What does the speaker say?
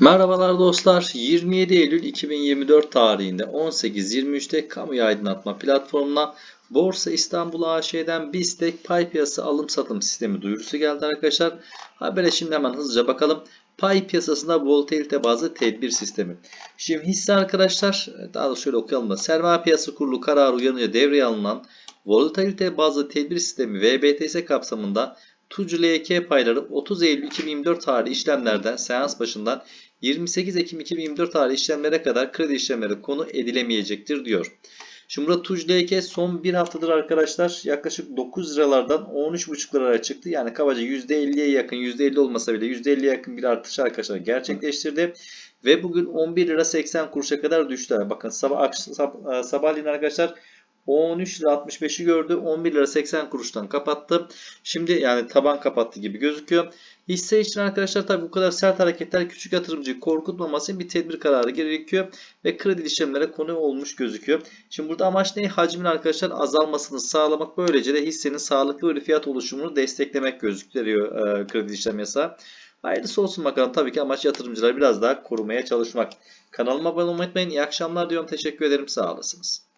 Merhabalar dostlar. 27 Eylül 2024 tarihinde 18.23'te kamuya aydınlatma platformuna Borsa İstanbul AŞ'den BISTEK pay piyasası alım satım sistemi duyurusu geldi arkadaşlar. Habere şimdi hemen hızlıca bakalım. Pay piyasasında volatilite bazlı tedbir sistemi. Şimdi hisse arkadaşlar daha da şöyle okuyalım da sermaye piyasası kurulu kararı uyanınca devreye alınan volatilite bazlı tedbir sistemi VBTS kapsamında TUC LK payları 30 Eylül 2024 tarihi işlemlerden seans başından 28 Ekim 2024 tarihi işlemlere kadar kredi işlemleri konu edilemeyecektir diyor. Şimdi burada TUC son bir haftadır arkadaşlar yaklaşık 9 liralardan 13,5 liralara çıktı. Yani kabaca %50'ye yakın %50 olmasa bile %50'ye yakın bir artış arkadaşlar gerçekleştirdi. Ve bugün 11 lira 80 kuruşa kadar düştü. Bakın sabah sab, sabahleyin arkadaşlar 13 lira 65'i gördü. 11 lira 80 kuruştan kapattı. Şimdi yani taban kapattı gibi gözüküyor. Hisse için arkadaşlar tabi bu kadar sert hareketler küçük yatırımcıyı korkutmaması için bir tedbir kararı gerekiyor. Ve kredi işlemlere konu olmuş gözüküyor. Şimdi burada amaç ne? Hacmin arkadaşlar azalmasını sağlamak. Böylece de hissenin sağlıklı bir fiyat oluşumunu desteklemek gözüküyor e, kredi işlem yasağı. Hayırlısı olsun bakalım. Tabii ki amaç yatırımcıları biraz daha korumaya çalışmak. Kanalıma abone olmayı unutmayın. İyi akşamlar diyorum. Teşekkür ederim. Sağ olasınız.